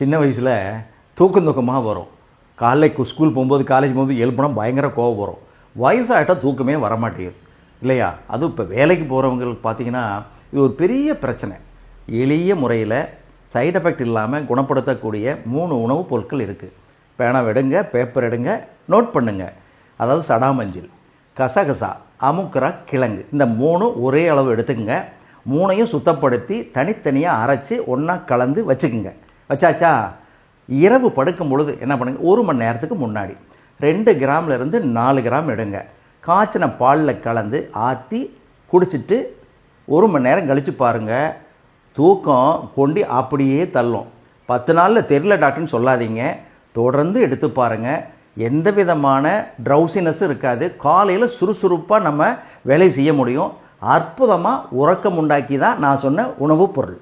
சின்ன வயசில் தூக்கம் தூக்கமாக வரும். காலைல ஸ்கூல் போகும்போது காலேஜ் போகும்போது எழுப்புனா பயங்கர கோவம் வரும். வயசாகிட்டால் தூக்கமே வரமாட்டேங்குது. இல்லையா? அதுவும் இப்போ வேலைக்கு போகிறவங்களுக்கு பார்த்தீங்கன்னா இது ஒரு பெரிய பிரச்சனை. எளிய முறையில் சைடு எஃபெக்ட் இல்லாமல் குணப்படுத்தக்கூடிய மூணு உணவுப் பொருட்கள் இருக்குது பேனா எடுங்க பேப்பர் எடுங்க நோட் பண்ணுங்கள் அதாவது சடாமஞ்சில் கசகசா அமுக்கரா கிழங்கு. இந்த மூணு ஒரே அளவு எடுத்துக்கங்க. மூணையும் சுத்தப்படுத்தி தனித்தனியாக அரைச்சி ஒன்றா கலந்து வச்சுக்குங்க. வச்சாச்சா இரவு படுக்கும் பொழுது என்ன பண்ணுங்க? ஒரு மணி நேரத்துக்கு முன்னாடி. ரெண்டு கிராம்லேருந்து நாலு கிராம் எடுங்க. காய்ச்சின பாலில் கலந்து ஆற்றி குடிச்சிட்டு ஒரு மணி நேரம் கழித்து பாருங்கள் தூக்கம் கொண்டு அப்படியே தள்ளும். பத்து நாளில் தெரியல டாக்டர்னு சொல்லாதீங்க. தொடர்ந்து எடுத்து பாருங்கள் எந்த விதமான ட்ரௌசினஸும் இருக்காது. காலையில் சுறுசுறுப்பாக நம்ம வேலை செய்ய முடியும். அற்புதமாக உறக்கம் உண்டாக்கி தான் நான் சொன்ன உணவுப் பொருள்.